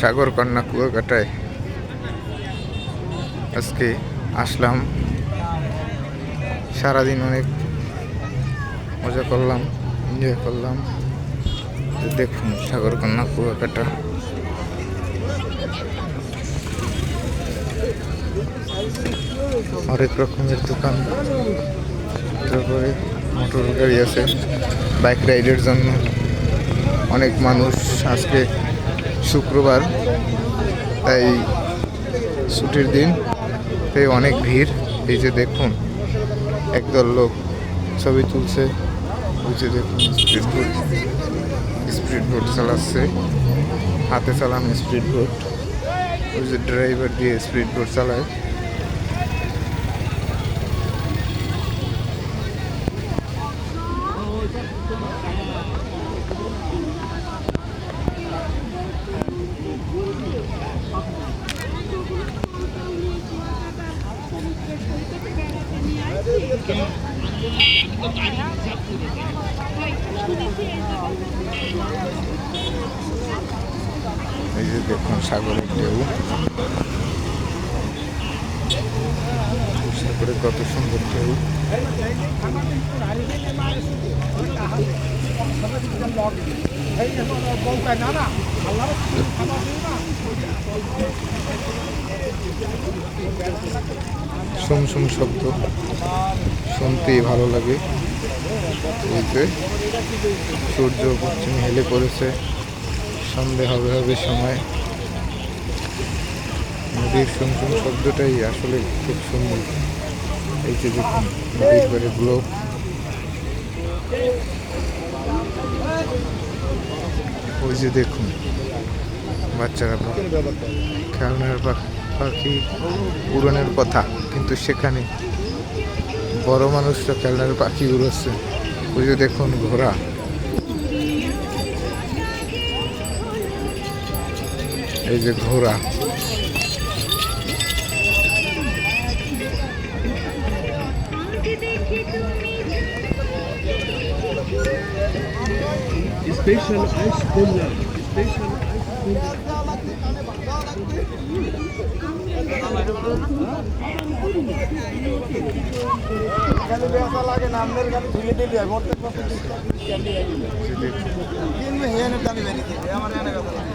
সাগর কন্যা কুয়াকাটায় আজকে আসলাম। সারাদিন অনেক মজা করলাম এনজয় করলাম। দেখুন সাগর কন্যা কুয়াকাটা। অনেক রকমের দোকান। তারপরে মোটর গাড়ি আছে, বাইক রাইডের জন্য। অনেক মানুষ আজকে শুক্রবার, তাই ছুটির দিন, তাই অনেক ভিড়। এই যে দেখুন, একদল লোক ছবি তুলছে। যে দেখুন বোট চালাচ্ছে। হাতে চালানো স্পিড বোট ওই যে ড্রাইভার দিয়ে স্পিড বোট চালায়। এই যে দেখুন সাগরের ঢেউ। সাগরে কত সুন্দর ঢেউ। শুম শুম শব্দ। শুনতেই ভালো লাগে। সূর্য পশ্চিম হেলে পড়েছে। সন্ধে হবে হবে সময়। নদীর শুনশুন শব্দটাই আসলে খুব সুন্দর। এই যে দেখুন, নদীর পারে গ্লোব ওই যে দেখুন, বাচ্চারা খেলনার পাখি উড়ানোর কথা, কিন্তু সেখানে বড় মানুষরা খেলনার পাখি উড়োচ্ছে। ওই যে দেখুন ঘোড়া। এই যে ঘোড়া। স্পেশাল আইস করলাম স্পেশাল আইস লাগে না আমনের খালি ধুলে দিলি হয় প্রত্যেক বছর এই যে দেখুন কিনবে হেনে দামি বেরিয়েছে আমার এনে কথা লাগে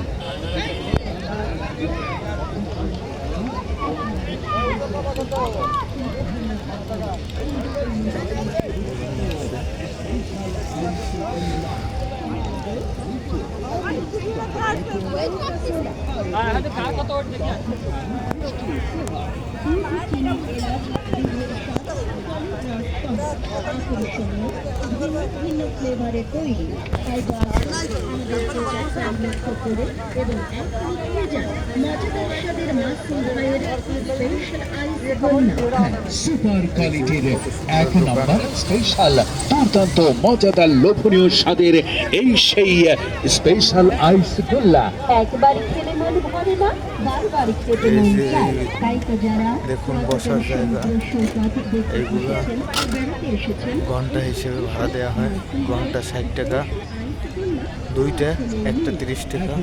ভিন্ন ফ্লেভারে তৈরি। তাই এবং স্পেশাল আইস সুপার কোয়ালিটির এক নম্বর স্পেশাল দুর্দান্ত মজাদার লোভনীয় স্বাদের এই সেই স্পেশাল আইস গোল্লা একবার খেলে মন ভরে না বারবার খেতে মন চায়। তাই তো যারা দেখুন বসার জায়গা। এসেছেন ঘণ্টা হিসেবে ভাড়া দেওয়া হয় ঘণ্টা ষাট টাকা। দুইটা একটা তিরিশ টাকা।